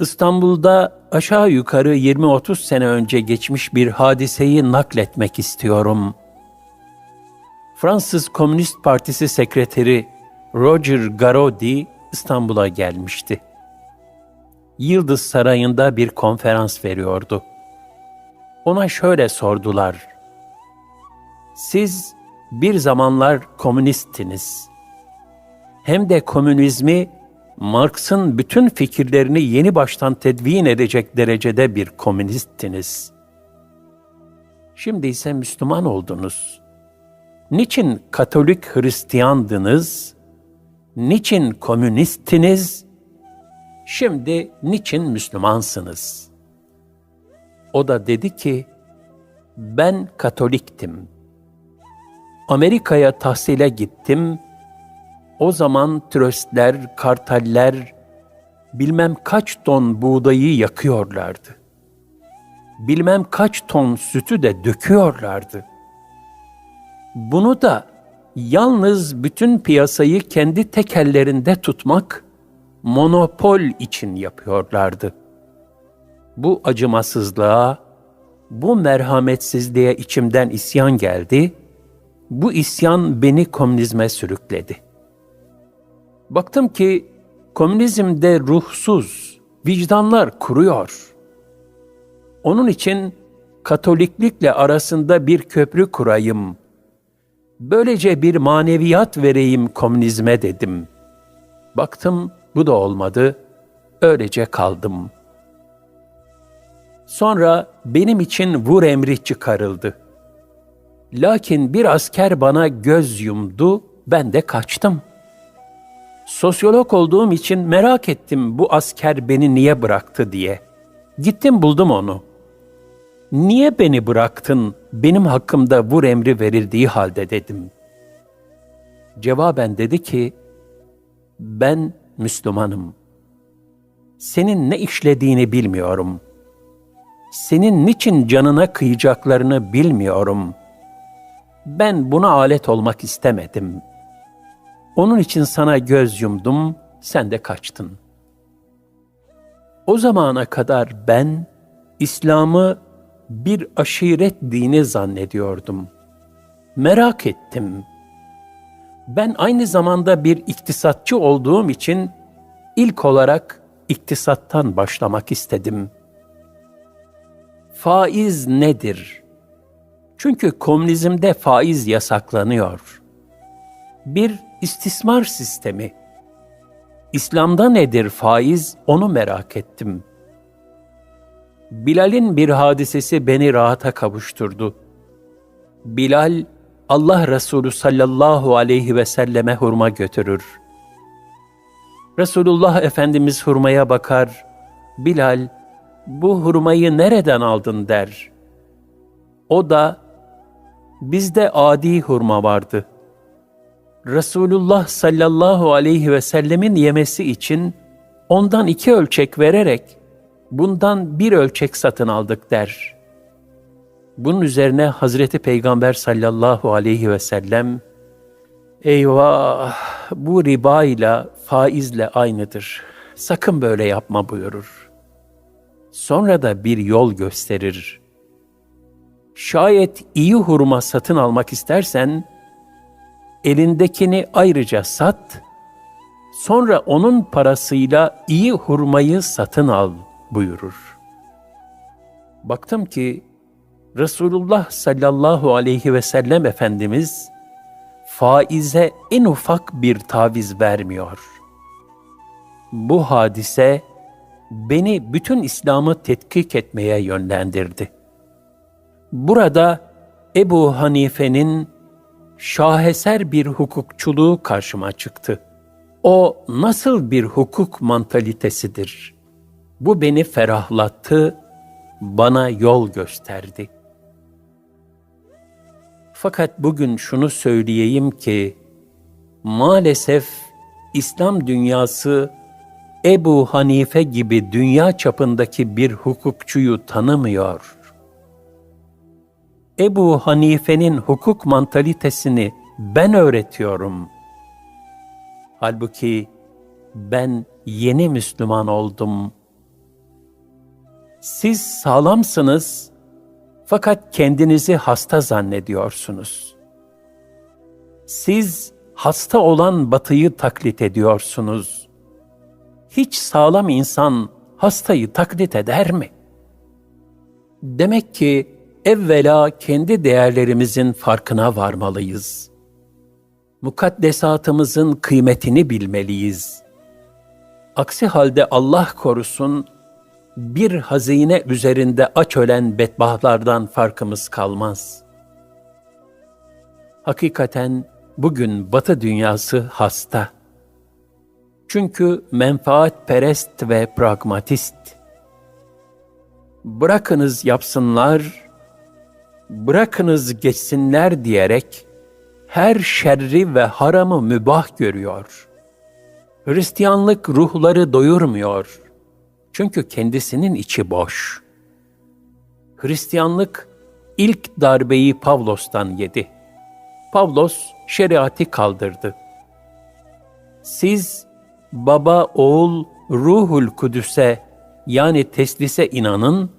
İstanbul'da aşağı yukarı 20-30 sene önce geçmiş bir hadiseyi nakletmek istiyorum. Fransız Komünist Partisi sekreteri Roger Garaudy İstanbul'a gelmişti. Yıldız Sarayı'nda bir konferans veriyordu. Ona şöyle sordular. Siz bir zamanlar komünisttiniz. Hem de komünizmi Marx'ın bütün fikirlerini yeni baştan tedvin edecek derecede bir komünisttiniz. Şimdi ise Müslüman oldunuz. Niçin Katolik Hristiyandınız? Niçin komünisttiniz? Şimdi niçin Müslümansınız? O da dedi ki, ben Katoliktim. Amerika'ya tahsile gittim. O zaman tröstler, kartaller, bilmem kaç ton buğdayı yakıyorlardı. Bilmem kaç ton sütü de döküyorlardı. Bunu da yalnız bütün piyasayı kendi tekellerinde tutmak, monopol için yapıyorlardı. Bu acımasızlığa, bu merhametsizliğe içimden isyan geldi, bu isyan beni komünizme sürükledi. Baktım ki komünizmde ruhsuz, vicdanlar kuruyor. Onun için Katoliklikle arasında bir köprü kurayım. Böylece bir maneviyat vereyim komünizme dedim. Baktım bu da olmadı. Öylece kaldım. Sonra benim için vur emri çıkarıldı. Lakin bir asker bana göz yumdu, ben de kaçtım. Sosyolog olduğum için merak ettim bu asker beni niye bıraktı diye. Gittim buldum onu. Niye beni bıraktın benim hakkımda vur emri verildiği halde dedim. Cevaben dedi ki, ben Müslümanım. Senin ne işlediğini bilmiyorum. Senin niçin canına kıyacaklarını bilmiyorum. Ben buna alet olmak istemedim. Onun için sana göz yumdum, sen de kaçtın. O zamana kadar ben İslam'ı bir aşiret dini zannediyordum. Merak ettim. Ben aynı zamanda bir iktisatçı olduğum için ilk olarak iktisattan başlamak istedim. Faiz nedir? Çünkü komünizmde faiz yasaklanıyor. Bir istismar sistemi. İslam'da nedir faiz onu merak ettim. Bilal'in bir hadisesi beni rahata kavuşturdu. Bilal, Allah Resulü sallallahu aleyhi ve selleme hurma götürür. Resulullah Efendimiz hurmaya bakar, Bilal, bu hurmayı nereden aldın der. O da, bizde adi hurma vardı. Resulullah sallallahu aleyhi ve sellemin yemesi için ondan iki ölçek vererek bundan bir ölçek satın aldık der. Bunun üzerine Hazreti Peygamber sallallahu aleyhi ve sellem eyvah bu riba ile faizle aynıdır. Sakın böyle yapma buyurur. Sonra da bir yol gösterir. Şayet iyi hurma satın almak istersen, elindekini ayrıca sat, sonra onun parasıyla iyi hurmayı satın al buyurur. Baktım ki Resulullah sallallahu aleyhi ve sellem Efendimiz faize en ufak bir taviz vermiyor. Bu hadise beni bütün İslam'ı tetkik etmeye yönlendirdi. Burada Ebu Hanife'nin şaheser bir hukukçuluğu karşıma çıktı. O nasıl bir hukuk mantalitesidir? Bu beni ferahlattı, bana yol gösterdi. Fakat bugün şunu söyleyeyim ki, maalesef İslam dünyası Ebu Hanife gibi dünya çapındaki bir hukukçuyu tanımıyor. Ebu Hanife'nin hukuk mantalitesini ben öğretiyorum. Halbuki ben yeni Müslüman oldum. Siz sağlamsınız fakat kendinizi hasta zannediyorsunuz. Siz hasta olan batıyı taklit ediyorsunuz. Hiç sağlam insan hastayı taklit eder mi? Demek ki evvela kendi değerlerimizin farkına varmalıyız. Mukaddesatımızın kıymetini bilmeliyiz. Aksi halde Allah korusun bir hazine üzerinde aç ölen bedbahtlardan farkımız kalmaz. Hakikaten bugün Batı dünyası hasta. Çünkü menfaatperest ve pragmatist. Bırakınız yapsınlar, bırakınız geçsinler diyerek her şerri ve haramı mübah görüyor. Hristiyanlık ruhları doyurmuyor. Çünkü kendisinin içi boş. Hristiyanlık ilk darbeyi Pavlos'tan yedi. Pavlos şeriatı kaldırdı. Siz baba, oğul, ruhul kudüse yani teslise inanın,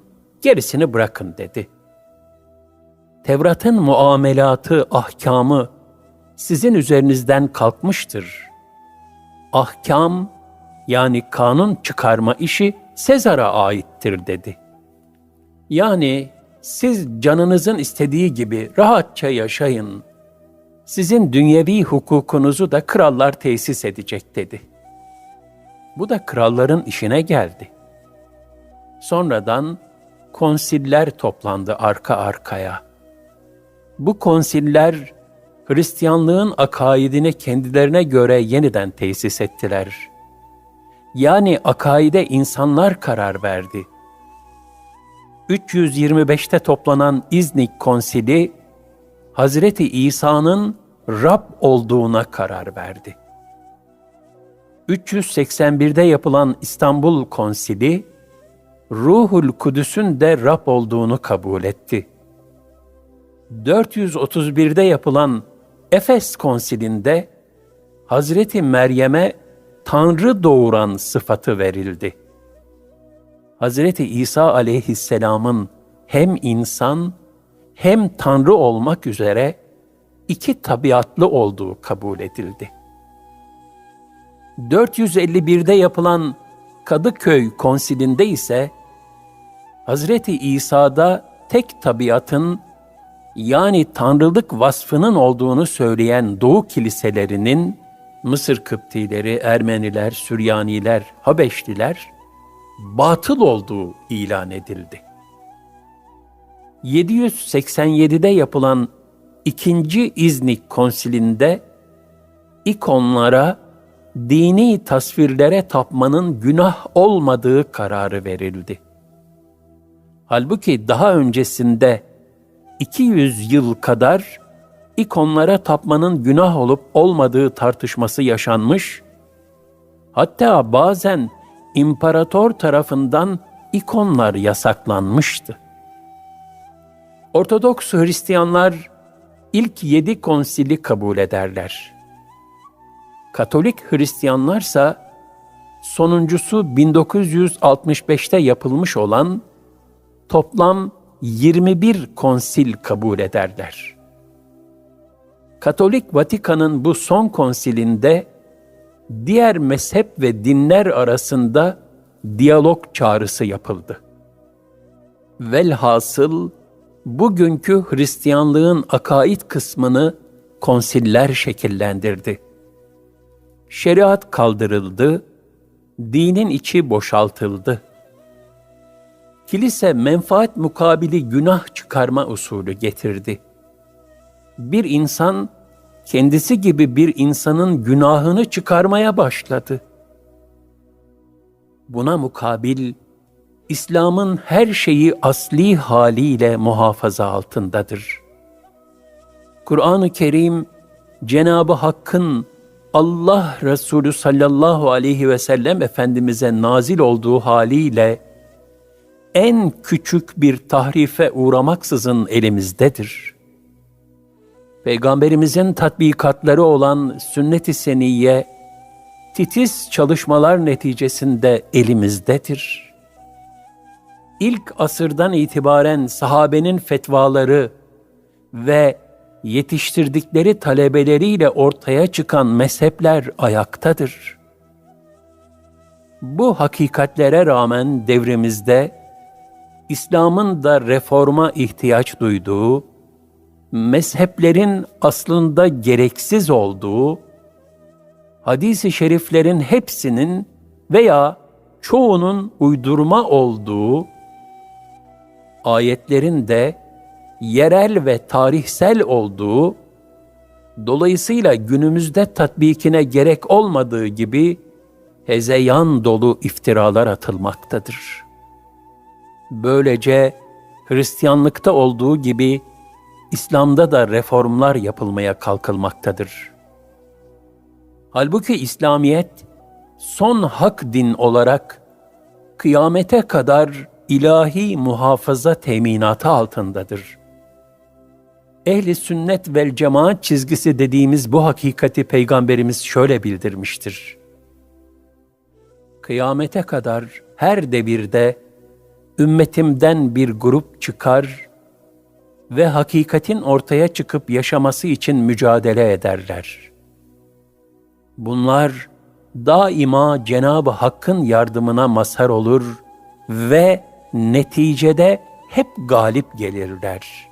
gerisini bırakın dedi. Tevrat'ın muamelatı, ahkamı sizin üzerinizden kalkmıştır. Ahkam yani kanun çıkarma işi Sezar'a aittir dedi. Yani siz canınızın istediği gibi rahatça yaşayın. Sizin dünyevi hukukunuzu da krallar tesis edecek dedi. Bu da kralların işine geldi. Sonradan konsiller toplandı arka arkaya. Bu konsiller Hristiyanlığın akaidini kendilerine göre yeniden tesis ettiler. Yani akaide insanlar karar verdi. 325'te toplanan İznik Konsili, Hazreti İsa'nın Rab olduğuna karar verdi. 381'de yapılan İstanbul Konsili, Ruhul Kudüs'ün de Rab olduğunu kabul etti. 431'de yapılan Efes Konsili'nde Hazreti Meryem'e Tanrı doğuran sıfatı verildi. Hazreti İsa aleyhisselamın hem insan hem Tanrı olmak üzere iki tabiatlı olduğu kabul edildi. 451'de yapılan Kadıköy konsilinde ise Hazreti İsa'da tek tabiatın yani tanrılık vasfının olduğunu söyleyen Doğu kiliselerinin Mısır Kıptileri, Ermeniler, Süryaniler, Habeşliler batıl olduğu ilan edildi. 787'de yapılan ikinci İznik konsilinde ikonlara, dini tasvirlere tapmanın günah olmadığı kararı verildi. Halbuki daha öncesinde 200 yıl kadar ikonlara tapmanın günah olup olmadığı tartışması yaşanmış, hatta bazen imparator tarafından ikonlar yasaklanmıştı. Ortodoks Hristiyanlar ilk yedi konsili kabul ederler. Katolik Hristiyanlarsa sonuncusu 1965'te yapılmış olan toplam 21 konsil kabul ederler. Katolik Vatikan'ın bu son konsilinde diğer mezhep ve dinler arasında diyalog çağrısı yapıldı. Velhasıl bugünkü Hristiyanlığın akaid kısmını konsiller şekillendirdi. Şeriat kaldırıldı, dinin içi boşaltıldı. Kilise menfaat mukabili günah çıkarma usulü getirdi. Bir insan kendisi gibi bir insanın günahını çıkarmaya başladı. Buna mukabil İslam'ın her şeyi asli haliyle muhafaza altındadır. Kur'an-ı Kerim Cenabı Hakk'ın Allah Resulü sallallahu aleyhi ve sellem Efendimiz'e nazil olduğu haliyle en küçük bir tahrife uğramaksızın elimizdedir. Peygamberimizin tatbikatları olan sünnet-i seniyye, titiz çalışmalar neticesinde elimizdedir. ilk asırdan itibaren sahabenin fetvaları ve yetiştirdikleri talebeleriyle ortaya çıkan mezhepler ayaktadır. Bu hakikatlere rağmen devrimizde İslam'ın da reforma ihtiyaç duyduğu, mezheplerin aslında gereksiz olduğu, hadis-i şeriflerin hepsinin veya çoğunun uydurma olduğu, ayetlerin de yerel ve tarihsel olduğu, dolayısıyla günümüzde tatbikine gerek olmadığı gibi hezeyan dolu iftiralar atılmaktadır. Böylece Hristiyanlıkta olduğu gibi İslam'da da reformlar yapılmaya kalkılmaktadır. Halbuki İslamiyet son hak din olarak kıyamete kadar ilahi muhafaza teminatı altındadır. Ehli sünnet vel cemaat çizgisi dediğimiz bu hakikati peygamberimiz şöyle bildirmiştir. Kıyamete kadar her devirde ümmetimden bir grup çıkar ve hakikatin ortaya çıkıp yaşaması için mücadele ederler. Bunlar daima Cenab-ı Hakk'ın yardımına mazhar olur ve neticede hep galip gelirler.